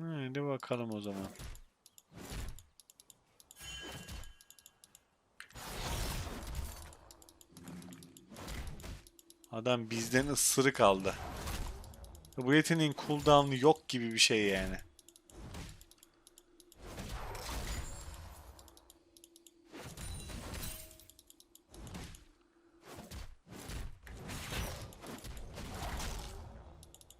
Hadi bakalım o zaman. Adam bizden ısırık aldı. Bu yeteneğin cooldown'u yok gibi bir şey yani.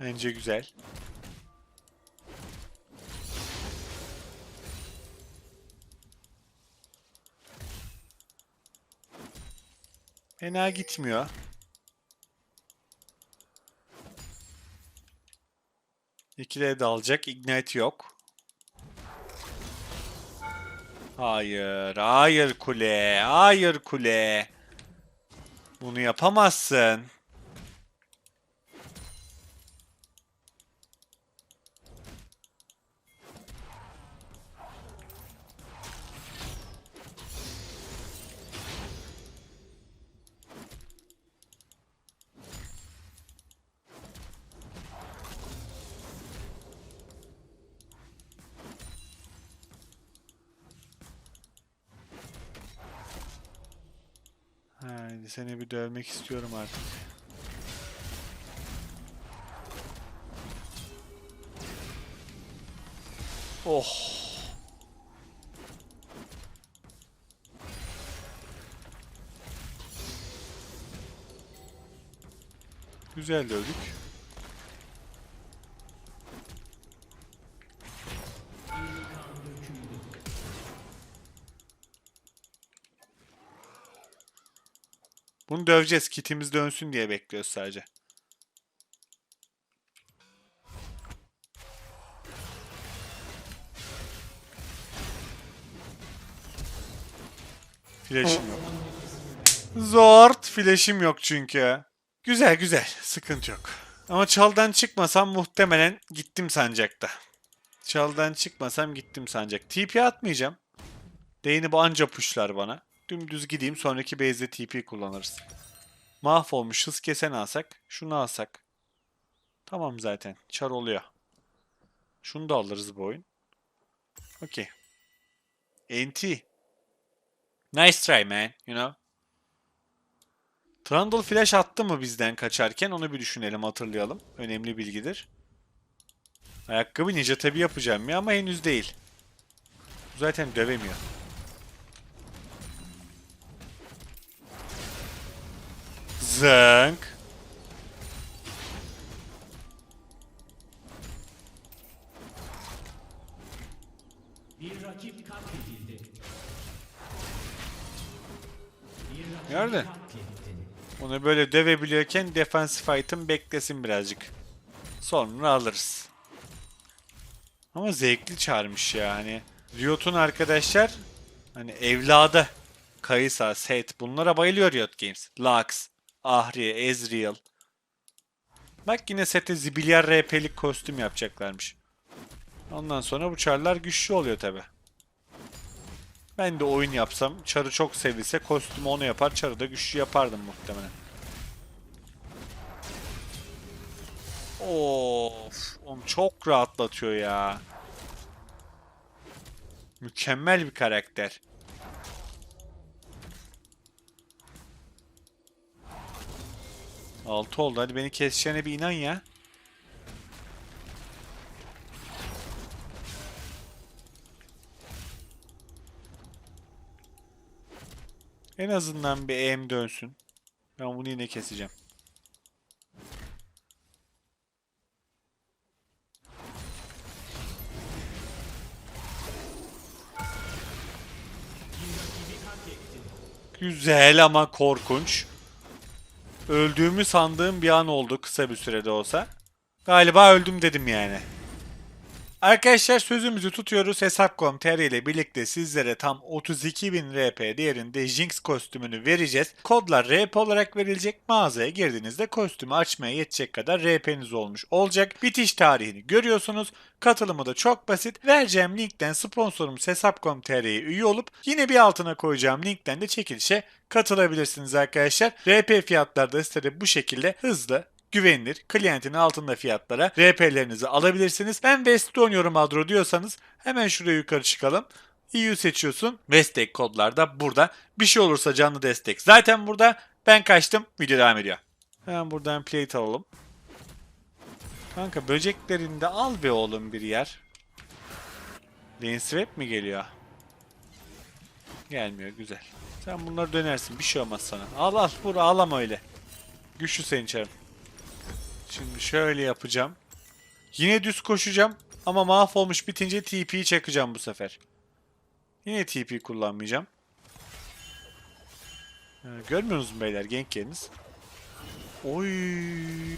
Bence güzel. Fena gitmiyor. İkilere dalacak. Ignite yok. Hayır. Hayır kule. Hayır kule. Bunu yapamazsın. Haydi seni bir dövmek istiyorum artık. Oh. Güzel dövdük. Bunu döveceğiz. Kitimiz dönsün diye bekliyoruz sadece. Flash'im yok. Zort. Flash'im yok çünkü. Güzel güzel. Sıkıntı yok. Ama çaldan çıkmasam muhtemelen gittim sancakta. Çaldan çıkmasam gittim sancak. TP atmayacağım. Değini bu anca pushlar bana. Dümdüz gideyim sonraki base'de TP kullanırız. Mahvolmuş hız kesen alsak. Şunu alsak. Tamam zaten. Çar oluyor. Şunu da alırız bu oyun. Okey. NT. Nice try man. You know. Trundle flash attı mı bizden kaçarken onu bir düşünelim hatırlayalım. Önemli bilgidir. Ayakkabı ninja tabi yapacağım ya ama henüz değil. Zaten dövemiyor. Zınk. Bir rakip katledildi. Katlettin. Onu böyle dövebiliyorken defensive item beklesin birazcık. Sonra alırız. Ama zevkli çağırmış ya hani. Riot'un arkadaşlar hani evladı Kaysa, Seth bunlara bayılıyor Riot Games. Lux, Ahri, Ezreal. Bak yine Seth'e zibilyar RP'lik kostüm yapacaklarmış. Ondan sonra bu çarlar güçlü oluyor tabi. Ben de oyun yapsam, çarı çok sevilse kostümü onu yapar, çarı da güçlü yapardım muhtemelen. Of, onu çok rahatlatıyor ya. Mükemmel bir karakter. Altı oldu. Hadi beni keseceğine bir inan ya. En azından bir EM dönsün. Ben bunu yine keseceğim. Güzel ama korkunç. Öldüğümü sandığım bir an oldu kısa bir sürede olsa. Galiba öldüm dedim yani. Arkadaşlar sözümüzü tutuyoruz. Hesap.com.tr ile birlikte sizlere tam 32.000 RP değerinde Jinx kostümünü vereceğiz. Kodlar RP olarak verilecek. Mağazaya girdiğinizde kostümü açmaya yetecek kadar RP'niz olmuş olacak. Bitiş tarihini görüyorsunuz. Katılımı da çok basit. Vereceğim linkten sponsorumuz Hesap.com.tr'ye üye olup yine bir altına koyacağım linkten de çekilişe katılabilirsiniz arkadaşlar. RP fiyatları da sitede bu şekilde hızlı, güvenilir, klientin altında fiyatlara RP'lerinizi alabilirsiniz. Ben West'te oynuyorum Adro diyorsanız hemen şuraya yukarı çıkalım. EU seçiyorsun. Destek kodlar da burada. Bir şey olursa canlı destek zaten burada. Ben kaçtım. Video devam ediyor. Hemen buradan plate alalım. Kanka böceklerinde al be oğlum bir yer. Lane swap mi geliyor? Gelmiyor güzel. Sen bunları dönersin bir şey olmaz sana. Al al vur ağlama öyle. Güçlü senin çarın. Şimdi şöyle yapacağım. Yine düz koşacağım ama mahvolmuş bitince TP'yi çakacağım bu sefer. Yine TP kullanmayacağım. Ha, görmüyorsunuz mu beyler gank yeriniz? Oy.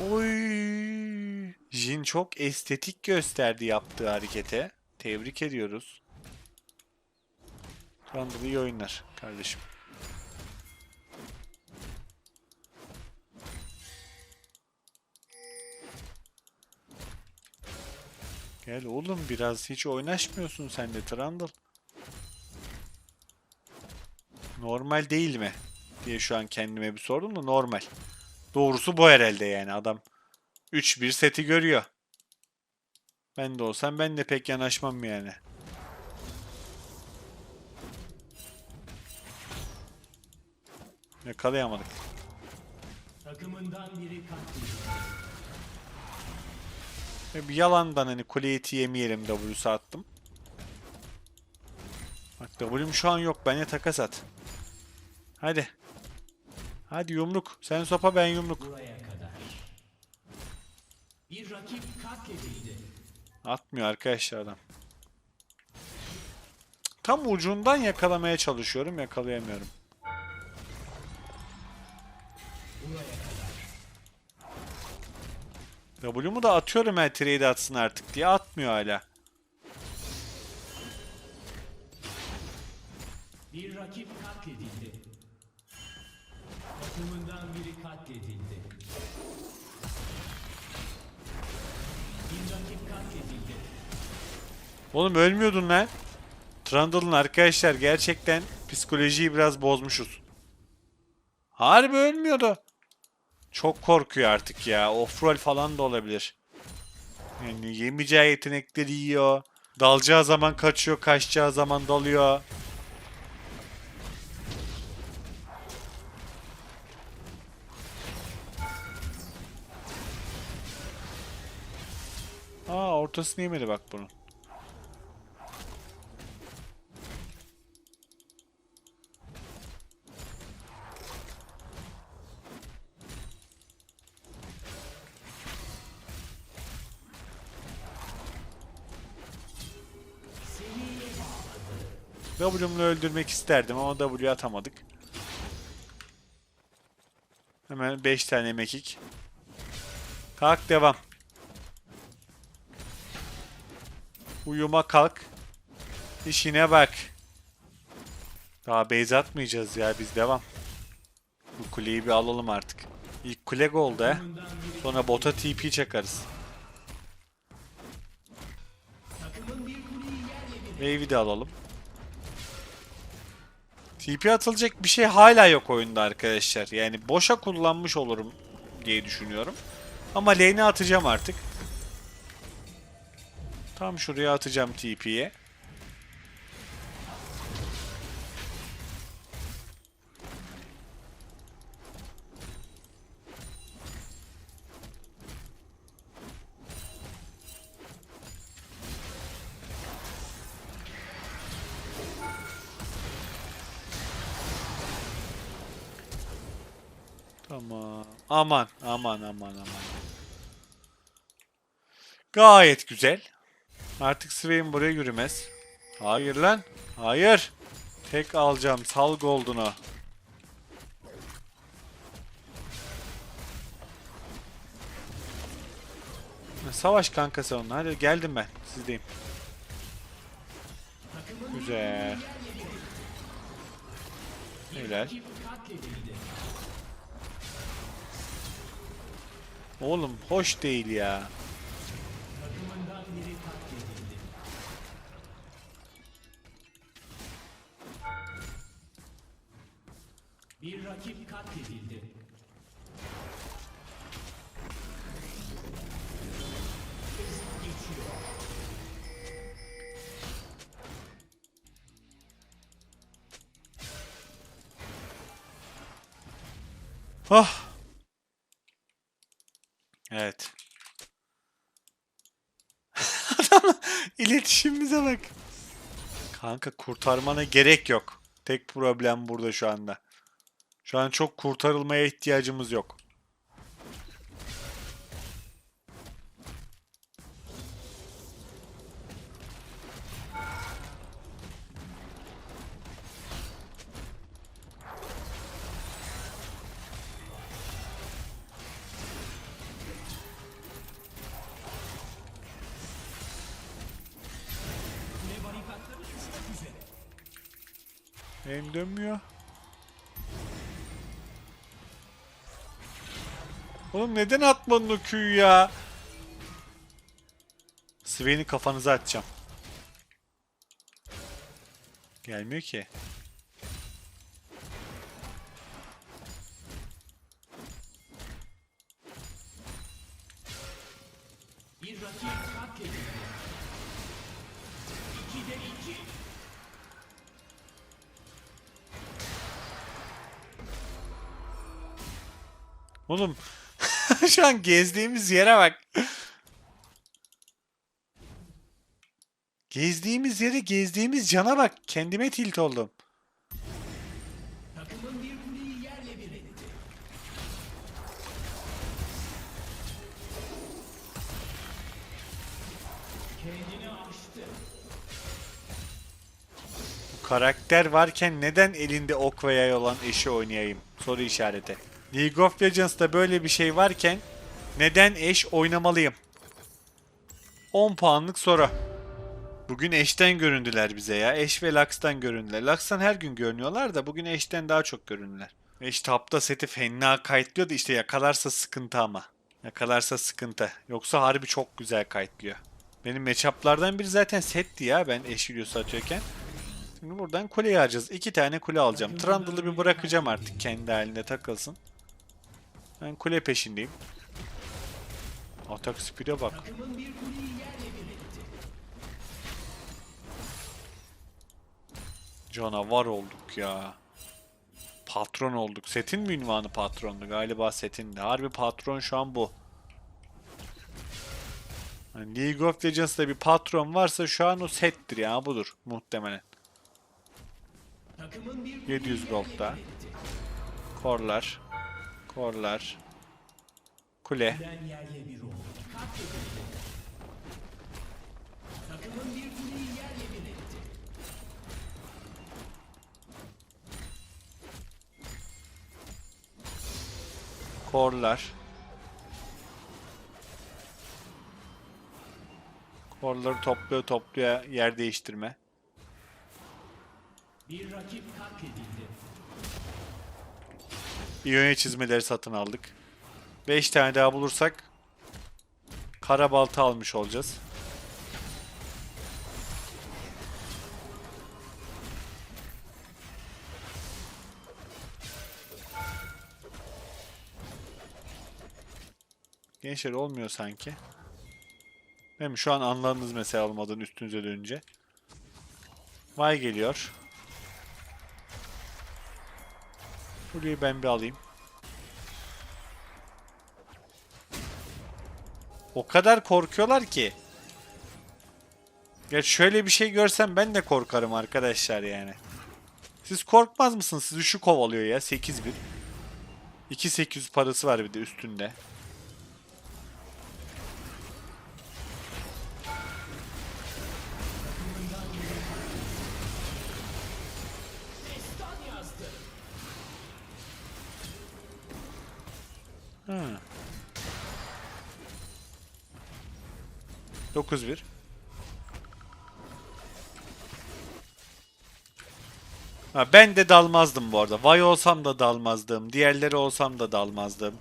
Oy. Jin çok estetik gösterdi yaptığı harekete. Tebrik ediyoruz. Randall iyi oyunlar kardeşim. Gel oğlum biraz hiç oynaşmıyorsun sen de Trundle. Normal değil mi? diye şu an kendime bir sordum da normal. Doğrusu bu herhalde yani adam 3-1 seti görüyor. Ben de olsam ben de pek yanaşmam yani. Yakalayamadık. Takımından biri katledildi. Ve bir yalandan hani kuleyi yemeyelim W'su attım. Bak W'm şu an yok. Bence takas at. Hadi. Hadi yumruk. Sen sopa ben yumruk. Bir rakip katledildi. Atmıyor arkadaşlar adam. Tam ucundan yakalamaya çalışıyorum. Yakalayamıyorum. W'mu da atıyorum her trade atsın artık diye. Atmıyor hala. Bir rakip katledildi. Takımından biri katledildi. Bir rakip katledildi. Oğlum ölmüyordun lan. Trundle'ın arkadaşlar gerçekten psikolojiyi biraz bozmuşuz. Harbi ölmüyordu. Çok korkuyor artık ya. Offroll falan da olabilir. Yani yemeyeceği yetenekleri yiyor. Dalacağı zaman kaçıyor, kaçacağı zaman dalıyor. Aa ortasını yemedi bak bunun. W'mle öldürmek isterdim ama W atamadık. Hemen 5 tane mekik. Kalk devam. Uyuma kalk. İşine bak. Daha base atmayacağız ya biz devam. Bu kuleyi bir alalım artık. İlk kule gold he. Sonra bota TP çakarız. Wave'i de alalım. TP atılacak bir şey hala yok oyunda arkadaşlar. Yani boşa kullanmış olurum diye düşünüyorum. Ama lane'e atacağım artık. Tam şuraya atacağım TP'ye. Aman, aman, aman, aman. Gayet güzel. Artık Swain buraya yürümez. Hayır lan. Hayır. Tek alacağım. Sal Golden'u. Savaş kankası onunla. Hadi geldim ben. Sizdeyim. Güzel. Helal. Oğlum hoş değil ya. Bir rakip katledildi. Ah! İletişimimize bak. Kanka kurtarmana gerek yok. Tek problem burada şu anda. Şu an çok kurtarılmaya ihtiyacımız yok. Benim dönmüyor. Oğlum neden atmadın o Q'yu ya? Swain'i kafanıza atacağım. Gelmiyor ki. Bir rakip katledildi. İkide iki. Oğlum şu an gezdiğimiz yere bak. Gezdiğimiz yere gezdiğimiz cana bak. Kendime tilt oldum. Karakter varken neden elinde ok ve yay olan eşi oynayayım? Soru işareti. League of Legends'ta böyle bir şey varken neden eş oynamalıyım? 10 puanlık soru. Bugün eşten göründüler bize ya. Eş ve Lux'tan göründüler. Lux'tan her gün görünüyorlar da bugün eşten daha çok göründüler. Eş tapta seti fena kayıtlıyordu işte yakalarsa sıkıntı ama. Yakalarsa sıkıntı. Yoksa harbi çok güzel kayıtlıyor. Benim matchup'lardan biri zaten setti ya ben eş videosu atıyorken. Şimdi buradan kuleyi alacağız. İki tane kule alacağım. Trundle'ı bir bırakacağım artık kendi halinde takılsın. Ben kule peşindeyim. Atak speed'e bak. Canavar olduk ya. Patron olduk. Setin mi ünvanı patrondu? Galiba setindi. Harbi patron şu an bu. Yani League of Legends'da bir patron varsa şu an o settir ya budur muhtemelen. Takımın bir kuleyi 700 yerle gold daha. bir etti. Korlar. Korlar. Kule. Korlar. Korları topluyor topluyor yer değiştirme. Bir rakip katledildi. İyonya çizmeleri satın aldık. 5 tane daha bulursak kara balta almış olacağız. Gençler olmuyor sanki. Değil mi? Şu an anladınız mesela olmadığını üstünüze dönünce. Vay geliyor. Burayı ben bir alayım. O kadar korkuyorlar ki. Ya şöyle bir şey görsem ben de korkarım arkadaşlar yani. Siz korkmaz mısınız? Sizi şu kovalıyor ya 8-1. 2800 parası var bir de üstünde. 9-1. Ha, ben de dalmazdım bu arada. Vay olsam da dalmazdım. Diğerleri olsam da dalmazdım.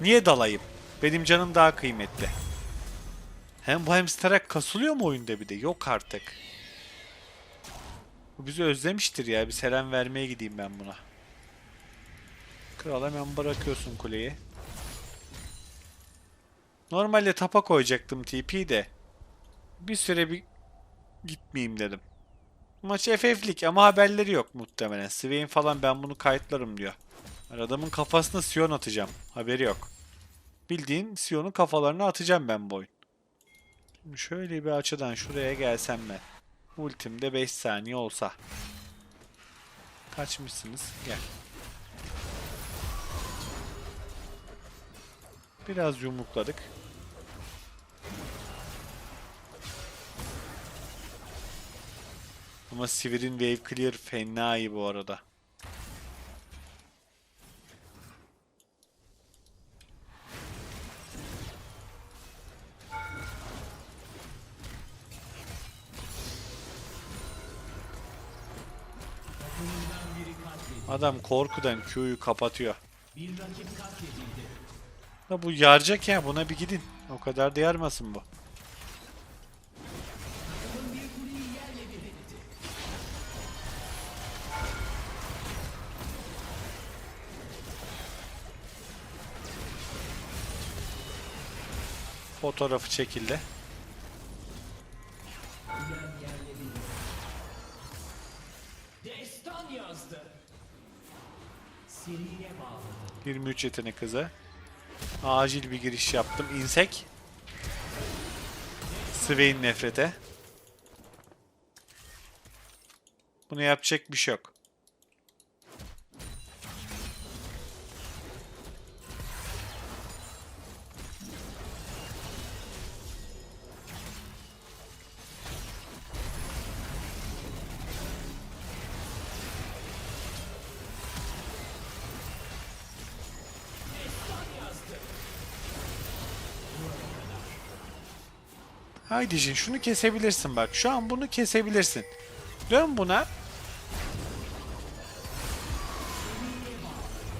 Niye dalayım? Benim canım daha kıymetli. Hem bu hamsterek kasılıyor mu oyunda bir de? Yok artık. Bu bizi özlemiştir ya. Bir selam vermeye gideyim ben buna. Kral hemen bırakıyorsun kuleyi. Normalde tapa koyacaktım TP de. Bir süre bir gitmeyeyim dedim. Maç FF'lik ama haberleri yok muhtemelen. Swain falan ben bunu kayıtlarım diyor. Adamın kafasına Sion atacağım. Haberi yok. Bildiğin Sion'un kafalarını atacağım ben bu oyun. Şimdi şöyle bir açıdan şuraya gelsem ben. Ultimde 5 saniye olsa. Kaçmışsınız. Gel. Biraz yumrukladık. Ama Sivir'in Wave Clear fena iyi bu arada. Adam korkudan Q'yu kapatıyor. Da bu yaracak ya buna bir gidin. O kadar da yarmasın bu. Fotoğrafı çekildi. Destan yazdı. Seriye bağladı. 23 yetenek hızı. Acil bir giriş yaptım. İnsek. Swain nefrete. Bunu yapacak bir şey yok. Haydi Jin şunu kesebilirsin bak. Şu an bunu kesebilirsin. Dön buna.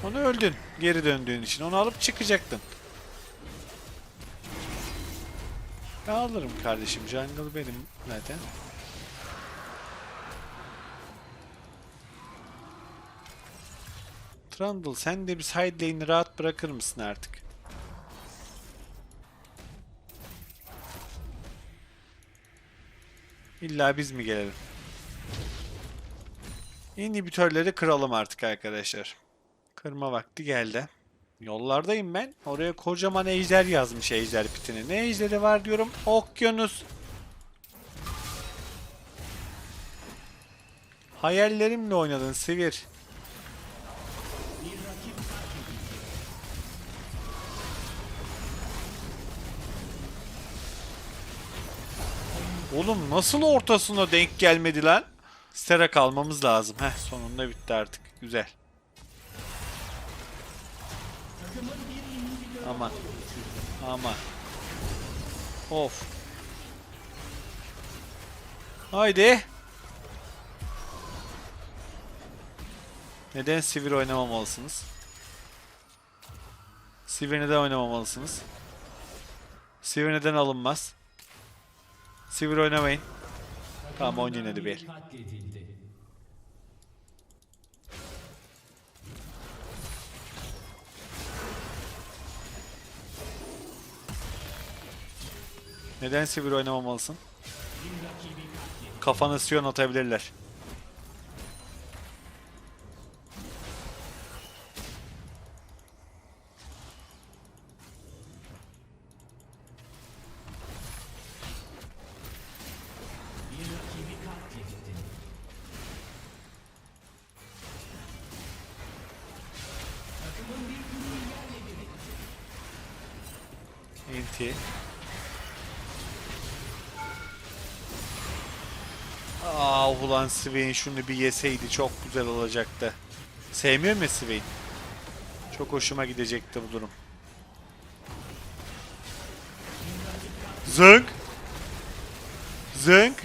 Onu öldün. Geri döndüğün için. Onu alıp çıkacaktın. Alırım kardeşim. Jungle benim zaten. Trundle sen de bir side lane'i rahat bırakır mısın artık? İlla biz mi gelelim? İnhibitörleri kıralım artık arkadaşlar. Kırma vakti geldi. Yollardayım ben. Oraya kocaman ejder yazmış ejder pitine. Ne ejderi var diyorum. Okyanus. Hayallerimle oynadın Sivir. Oğlum nasıl ortasına denk gelmedi lan? Sterak almamız lazım. Heh sonunda bitti artık. Güzel. Aman. Aman. Of. Haydi. Neden Sivir oynamamalısınız? Sivir neden oynamamalısınız? Sivir neden alınmaz? Sivir oynamayın. Tamam oynayın hadi bir. Neden Sivir oynamamalısın? Kafana Sion atabilirler. Aa ulan Swain şunu bir yeseydi çok güzel olacaktı. Sevmiyor mu Swain? Çok hoşuma gidecekti bu durum. Zınk. Zınk.